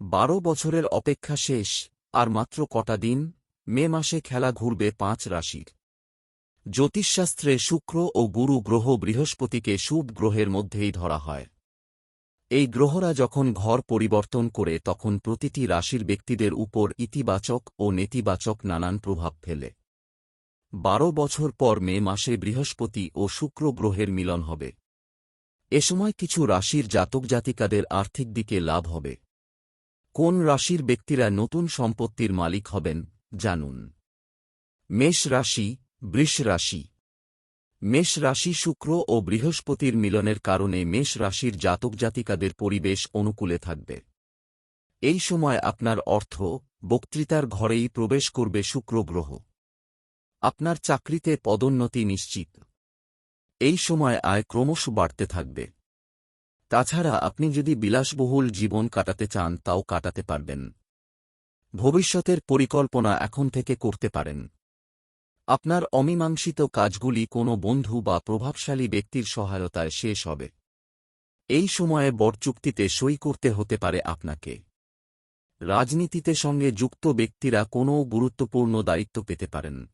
বারো বছরের অপেক্ষা শেষ, আর মাত্র কটা দিন, মে মাসে খেলা ঘুরবে পাঁচ রাশির। জ্যোতিষশাস্ত্রে শুক্র ও গুরু গ্রহ বৃহস্পতিকে শুভ গ্রহের মধ্যেই ধরা হয়। এই গ্রহরা যখন ঘর পরিবর্তন করে, তখন প্রতিটি রাশির ব্যক্তিদের উপর ইতিবাচক ও নেতিবাচক নানান প্রভাব ফেলে। বারো বছর পর মে মাসে বৃহস্পতি ও শুক্র গ্রহের মিলন হবে। এ সময় কিছু রাশির জাতক জাতিকাদের আর্থিক দিকে লাভ হবে। কোন রাশির ব্যক্তিরা নতুন সম্পত্তির মালিক হবেন, জানুন। মেষ রাশি, বৃষ রাশি। মেষ রাশি শুক্র ও বৃহস্পতির মিলনের কারণে মেষ রাশির জাতক জাতিকাদের পরিবেশ অনুকূলে থাকবে। এই সময় আপনার অর্থ, বক্তৃতার ঘরেই প্রবেশ করবে শুক্র গ্রহ। আপনার চাকরিতে পদোন্নতি নিশ্চিত। এই সময় আয় ক্রমশ বাড়তে থাকবে। তাছাড়া আপনি যদি বিলাসবহুল জীবন কাটাতে চান, তাও কাটাতে পারবেন। ভবিষ্যতের পরিকল্পনা এখন থেকে করতে পারেন। আপনার অমীমাংসিত কাজগুলি কোনো বন্ধু বা প্রভাবশালী ব্যক্তির সহায়তায় শেষ হবে। এই সময়ে বড় চুক্তিতে সই করতে হতে পারে আপনাকে। রাজনীতিতে সঙ্গে যুক্ত ব্যক্তিরা কোনো গুরুত্বপূর্ণ দায়িত্ব পেতে পারেন।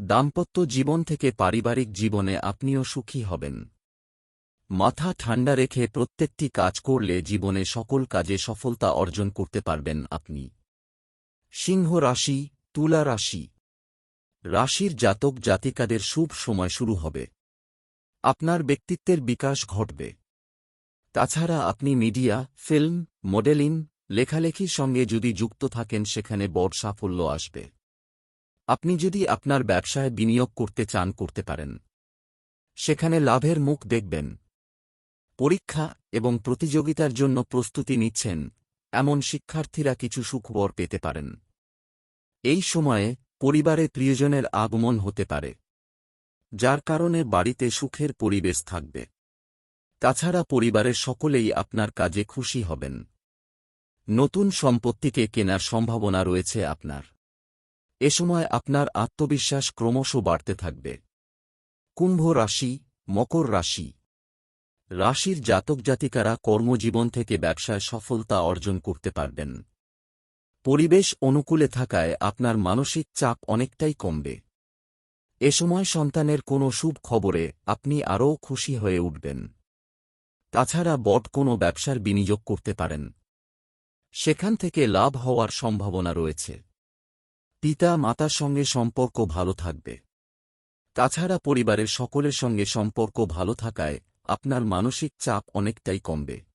দাম্পত্য জীবন থেকে পারিবারিক জীবনে আপনিও সুখী হবেন। মাথা ঠান্ডা রেখে প্রত্যেকটি কাজ করলে জীবনে সকল কাজে সফলতা অর্জন করতে পারবেন আপনি। সিংহ রাশি, তুলা রাশি। রাশির জাতক জাতিকাদের শুভ সময় শুরু হবে। আপনার ব্যক্তিত্বের বিকাশ ঘটবে। তাছাড়া আপনি মিডিয়া, ফিল্ম, মডেলিং, লেখালেখির সঙ্গে যদি যুক্ত থাকেন সেখানে বড় সাফল্য আসবে। আপনি যদি আপনার ব্যবসায় বিনিয়োগ করতে চান করতে পারেন। সেখানে লাভের মুখ দেখবেন। পরীক্ষা এবং প্রতিযোগিতার জন্য প্রস্তুতি নিচ্ছেন, এমন শিক্ষার্থীরা কিছু সুখবর পেতে পারেন। এই সময়ে পরিবারে প্রিয়জনের আগমন হতে পারে, যার কারণে বাড়িতে সুখের পরিবেশ থাকবে। তাছাড়া পরিবারের সকলেই আপনার কাজে খুশি হবেন। নতুন সম্পত্তিকে কেনার সম্ভাবনা রয়েছে আপনার। এ সময় আপনার আত্মবিশ্বাস ক্রমশ বাড়তে থাকবে। কুম্ভ রাশি, মকর রাশি রাশির জাতক জাতিকারা কর্মজীবন থেকে ব্যবসায় সফলতা অর্জন করতে পারবেন। পরিবেশ অনুকূলে থাকায় আপনার মানসিক চাপ অনেকটাই কমবে। এ সময় সন্তানের কোনো শুভ খবরে আপনি আরও খুশি হয়ে উঠবেন। তাছাড়া বট কোনো ব্যবসার বিনিয়োগ করতে পারেন। সেখান থেকে লাভ হওয়ার সম্ভাবনা রয়েছে। পিতা, মাতার সঙ্গে সম্পর্ক ভালো থাকবে। তাছাড়া পরিবারের সকলের সঙ্গে সম্পর্ক ভালো থাকায় আপনার মানসিক চাপ অনেকটাই কমবে।